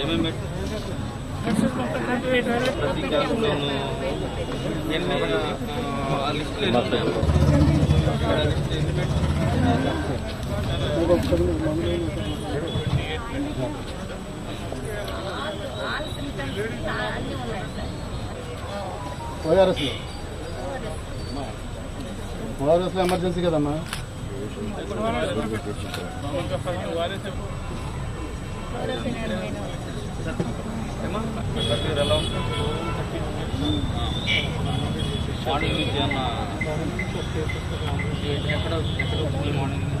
ఏమేమి ప్రతి క్లాస్లోనూ ఎన్ని ఆ లిస్టులు ఎన్ని ఉన్నాయో ఇక్కడ లిస్ట్ ఎన్ని పెట్టి ఓఆర్ఎస్లో ఓఆర్ఎస్లో ఎమర్జెన్సీ కదమ్మా? మార్నింగ్ నుంచి ఎక్కడ ఎక్కడ మార్నింగ్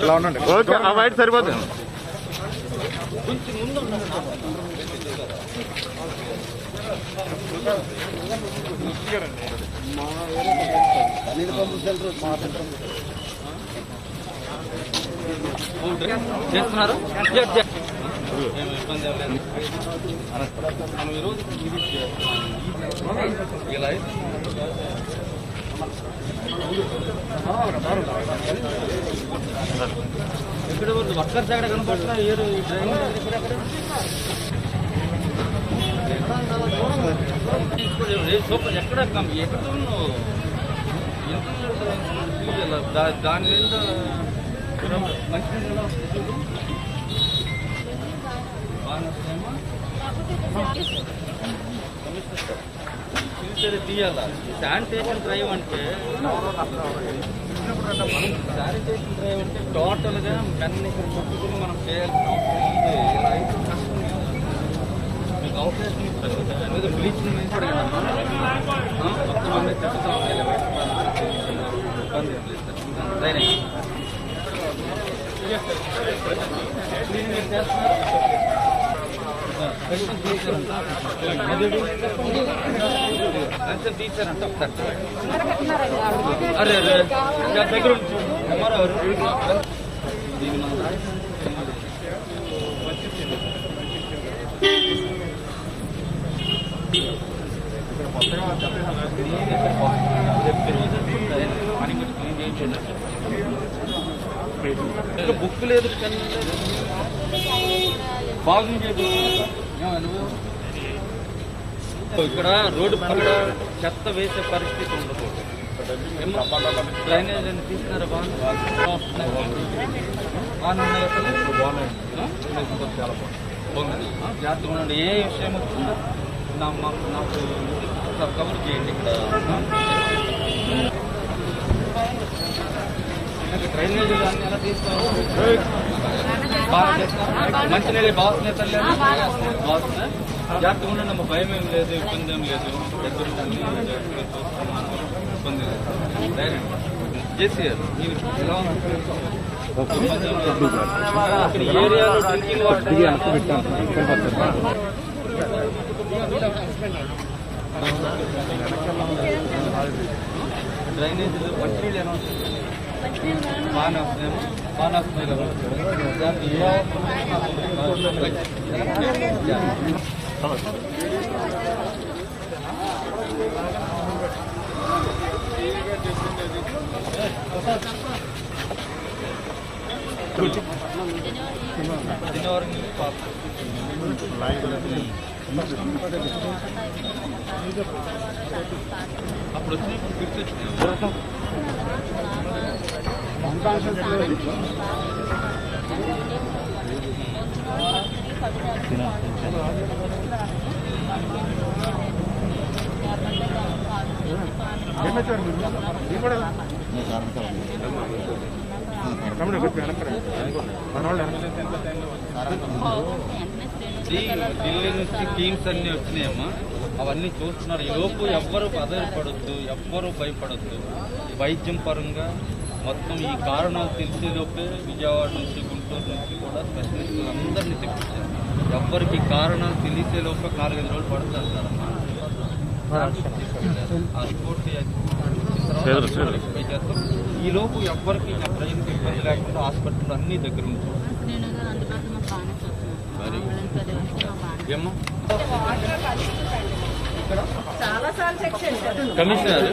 ఇలా ఉండండి ఓకే ఆ వైట్ సరిపోతుంది. చేస్తున్నారు? చే- చే- ఏం ఇబ్బంది లేదు. మనం ఈరోజు ఇలా ఎక్కడ వర్కర్స్ ఎక్కడ కనపడుతున్నా ఎక్కడ ఎక్కడ ఉన్నావు ఎంత దాని మీద మంచి నీళ్ళు తీయాల శానిటేషన్ డ్రైవ్ అంటే శానిటేషన్ డ్రైవ్ అంటే టోటల్గా అన్ని ఇక్కడ చుట్టుకుని మనం చేయాల్సిన అవసరం ఉంది ఇలా అయితే కష్టం మీకు అవకాశం ఇస్తారు దాని బ్లీచింగ్ కూడా మొత్తం అన్ని ఇబ్బంది లేదు సార్. డ్రైనేజ్ చేస్తున్నారు అరే అరే దగ్గర బుక్ లేదు బాగుంది ఇక్కడ రోడ్డు పక్కన చెత్త వేసే పరిస్థితి ఉండకూడదు. డ్రైనేజ్ అని తీసినారా బాగున్నాయి అసలు ఆ? చాలా బాగుంది జాగ్రత్తగా ఉండండి. ఏ విషయం వచ్చినా నా మాకు నాకు కవర్ చేయండి ఇక్కడ. డ్రైనేజ్ ఎలా తీసుకోవాలి? మంచి నీళ్ళు బాగుంది తల్లి. బాగుంది జాగ్రత్తగా ఉండండి అమ్మ. భయం ఏం లేదు ఇబ్బంది ఏం లేదు. దగ్గర ఉండండి, జాగ్రత్తగా చూస్తున్నాను. ఇబ్బంది లేదు. ధైర్యం. జేసీఆర్ మీరు ఎలా ఉంది? ఇబ్బంది ఏం లేదు. ఇక్కడ ఈ ఏరియాలో డ్రింకింగ్ వాటర్ డ్రైనేజీలు మంచినీళ్ళు ఎలా ఉంటుంది బాగానే వస్తున్నాయేమో బాగానే వస్తున్నాయి కదా దానికి ఏ తినేవారికి పాప అప్పుడు వచ్చి గుర్తు వచ్చినాయి ఏమవుతారు ఈ ఢిల్లీ నుంచి టీమ్స్ అన్ని వచ్చినాయమ్మా. అవన్నీ చూస్తున్నారు. ఈ లోపు ఎవ్వరు బదరపడొద్దు ఎవ్వరు భయపడొద్దు. వైద్యం పరంగా మొత్తం ఈ కారణాలు తెలిసే లోపే విజయవాడ నుంచి గుంటూరు నుంచి కూడా స్పెషలిస్టులు అందరినీ తెప్పించారు. ఎవ్వరికి కారణాలు తెలిసే లోపే నాలుగైదు రోజులు పడుతుంది సార్ అమ్మా. ఆ రిపోర్ట్ చేస్తాం. ఈ లోపు ఎవ్వరికి ప్రజలకు ఇబ్బంది లేకుండా హాస్పిటల్ అన్ని దగ్గర ఉంటాం నేను అందుబాటులో మాకు బాగానే చూస్తున్నాను అంబులెన్స్ అది వస్తే మాకు బాగానే ఏమ్మా? చాలా సార్లు చెక్ చేశారు. కమిషనర్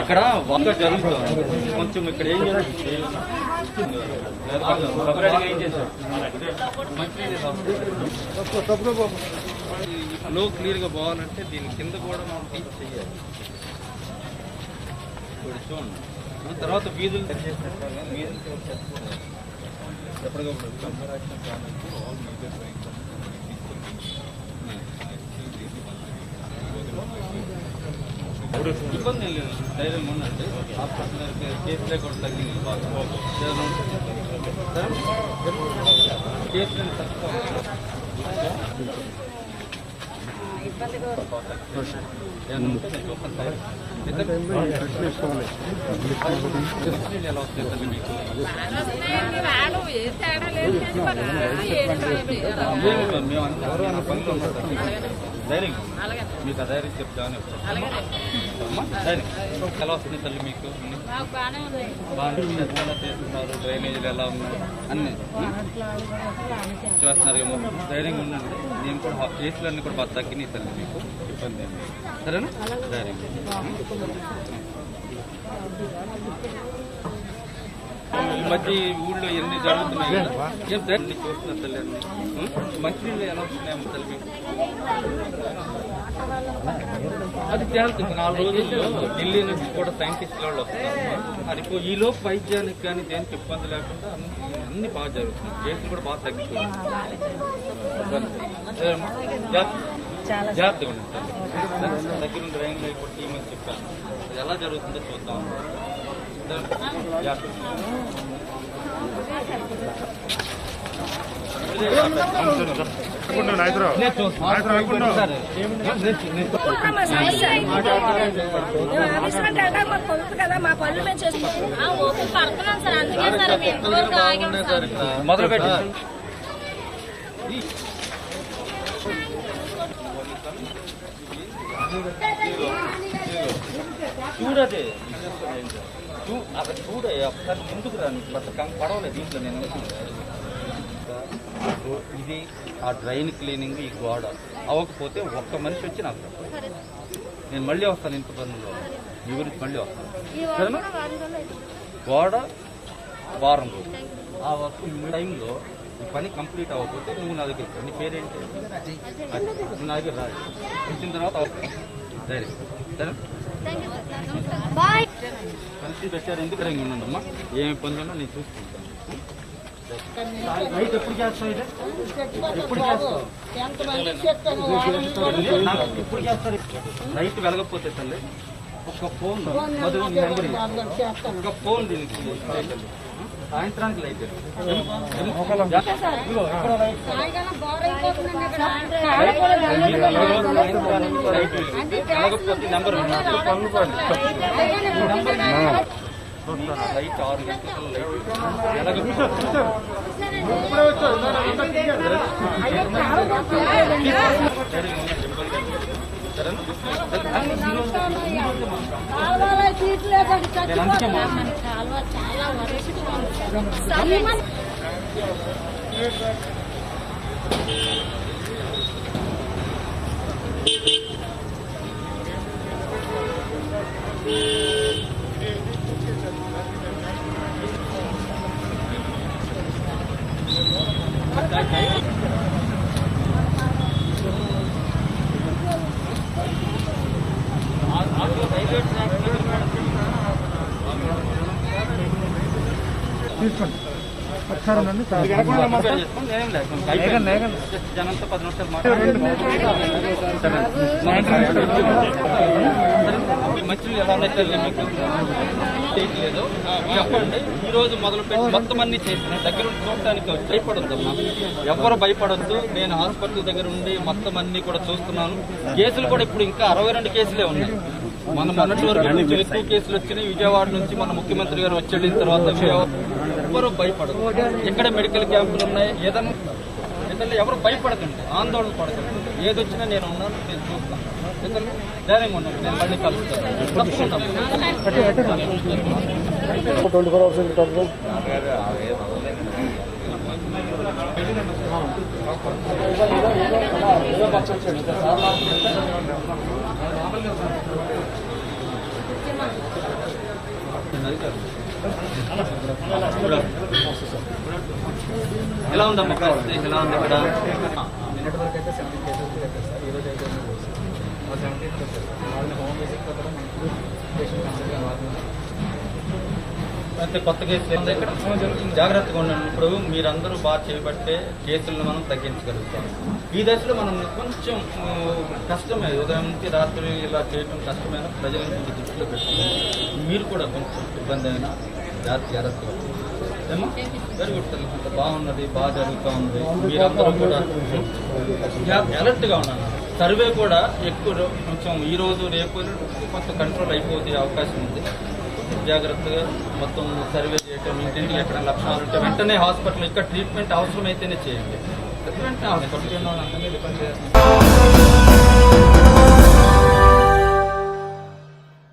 ఇక్కడ వంద జరుగుతుంది. కొంచెం ఇక్కడ ఏం జరుగుతుంది ఫిబ్రవరిగా ఏం చేశారు మంచినీళ్ళు రావు. ఈ ఫ్లో క్లియర్గా పోవాలంటే దీని కింద కూడా మనం టీచ్ చేయాలి ఇప్పుడు చూడండి. ఆ తర్వాత వీధులు వీధులు ఎప్పటికప్పుడు summer action all major rains ఇబ్బంది లేదు ధైర్యం ఉందండి హాస్పిటల్ కేసులే తగ్గింది బాగా ఏదైనా తక్కువ ఇబ్బందిగా ఏదైనా ఉంటే నేను చూస్తాను ధైర్యం. ఇద్దరు మంచినీళ్ళు ఎలా వస్తాయి తల్లి మీకు మేము అందరం నా ధైర్యం మీకు ఆ ధైర్యం చెప్తాను అమ్మా ఎలా వస్తుంది తల్లి మీకు బాగా చేస్తున్నారు? డ్రైనేజీలు ఎలా ఉన్నాయి? అన్ని? చేస్తున్నారు ఏమో ధైర్యంగా ఉండండి నేను కూడా కేసులన్నీ కూడా బాగా తగ్గినాయి తల్లి మీకు ఇబ్బంది ఏమి. సరేనా? ఈ మధ్య ఊళ్ళో ఎన్ని జరుగుతున్నాయి కదా. ఏం చూస్తున్నారు తల్లి అన్ని? మంచినీళ్ళు ఎలా వస్తున్నాయమ్మా తల్లి మీకు? అది తేలుతుంది నాలుగు రోజుల్లో ఢిల్లీ నుంచి కూడా సైంటిస్ట్ వాళ్ళు వస్తున్నారు. అది ఈ లోపు వైద్యానికి కానీ దేనికి ఇబ్బంది లేకుండా అన్ని బాగా జరుగుతుంది కేసులు కూడా బాగా తగ్గిపోయింది జాగ్రత్తగా తల్లి. దగ్గర ఉండి రైన్లో ఇప్పుడు టీం అని చెప్పాను. అది ఎలా జరుగుతుందో చూద్దాం. జాగ్రత్త. మా సమస్య ఆఫీస్మెంట్ అంటే మాకు కుదరదు కదా మా పనులు మేము చేసుకుంటాం ఆ, ఓపిక పడుతున్నాం సార్ అందుకే సార్ మేము ఎంతవరకు ఆగాం సార్ మొదలు పెట్టి చూడదే. చూ అక్కడ చూడే. ఒకసారి ముందుకు రాను బతకం పడవలేదు దీంట్లో నేను ఇది ఆ డ్రైన్ క్లీనింగ్ ఈ గోడ. అవ్వకపోతే ఒక్క మనిషి వచ్చి నాకు చెప్పాలి. నేను మళ్ళీ వస్తాను ఇంత పనుల్లో మీ గురించి మళ్ళీ వస్తాను. సరేనా? గోడ వారం రోజులు. ఆ వర్క్ టైంలో ఈ పని కంప్లీట్ అవ్వకపోతే నువ్వు నా దగ్గర. నీ పేరేంటి? నా దగ్గర రాదు వచ్చిన తర్వాత అవసరం సరే. సరే. కలిసి పెట్టారు. ఎందుకు రంగి ఉన్నాడమ్మా ఏమి ఉన్నా నేను చూసుకుంటాను నైట్ ఎప్పుడు చేస్తావు ఇది ఎప్పుడు చేస్తావు ఎప్పుడు చేస్తారు నైట్ వెలగకపోతే తల్లి ఒక ఫోన్ మధు నెంబర్ ఒక ఫోన్ దీనికి సాయంత్రానికి లైట్ ఇదిగో, నెంబర్ నెంబర్ లైట్ ఆరు గంటల లైట్ వెలగకపోతే నేను అందుకే మా- మన కాలువ చాలా వరస్ట్ ఉంది సార్ తీసుకోండి నేనేం లేదు. అయిపోయింది. జనంతో పది నిమిషాలు ఎలా మీకు? చేయట్లేదు చెప్పండి. ఈ రోజు మొదలు పెట్టి మొత్తం అన్ని చేసిన దగ్గర ఉండి చూడటానికి భయపడొద్దమ్మా ఎవరు భయపడొద్దు. నేను హాస్పిటల్ దగ్గర ఉండి మొత్తం అన్ని కూడా చూస్తున్నాను. కేసులు కూడా ఇప్పుడు ఇంకా అరవై రెండు కేసులే ఉన్నాయి. మన మొన్నటి వరకు ఎక్కువ కేసులు వచ్చినాయి. విజయవాడ నుంచి మన ముఖ్యమంత్రి గారు వచ్చి వెళ్ళిన తర్వాత ఎవరు భయపడదు ఎక్కడ మెడికల్ క్యాంపులు ఉన్నాయి ఏదన్నా ఎందుకంటే ఎవరు భయపడకండి ఆందోళన పడకండి. ఏది వచ్చినా నేను ఉన్నాను నేను చూస్తాను. ఎందుకంటే ధైర్యంగా ఉన్నాను నేను మళ్ళీ కలుస్తాను. తప్పకుండా. ఎలా ఉందమ్మా? పరిస్థితి ఎలా ఉంది ఇక్కడ నిన్నటి వరకు అయితే సెవెంటీ కేసెస్ సార్ ఈ రోజు అయితే సెవెంటీ పెట్టారు వాళ్ళని హోమ్ విజిట్ ప్రకారం మంచి పేషెంట్ కన్సల్ట్గా వాడుతున్నారు అయితే కొత్త కేసులు ఇక్కడ జాగ్రత్తగా ఉండండి. ఇప్పుడు మీరందరూ బాగా చేపట్టే కేసులను మనం తగ్గించగలుగుతాం. ఈ దశలో మనం కొంచెం కష్టమే. ఉదయం నుంచి రాత్రి ఇలా చేయటం కష్టమైన ప్రజలను కొంచెం దృష్టిలో పెట్టుకుని మీరు కూడా కొంచెం ఇబ్బంది అయినా జాగ్రత్త జాగ్రత్తగా ఏమా వెరీ గుడ్ బాగున్నది బాగా జరుగుతూ ఉంది. మీరందరూ కూడా అలర్ట్గా ఉన్నాను సర్వే కూడా ఎక్కువ కొంచెం ఈ రోజు రేపు కొంత కంట్రోల్ అయిపోతే అవకాశం ఉంది. జాగ్రత్తగా మొత్తం సర్వే చేయటం ఇంటింటికి ఎక్కడ లక్షణాలు ఉంటే వెంటనే హాస్పిటల్ ఇక్కడ ట్రీట్మెంట్ అవసరమైతేనే చేయండి. వెంటనే హాస్పిటల్ అందరినీ డిపెండ్ చేస్తున్నాం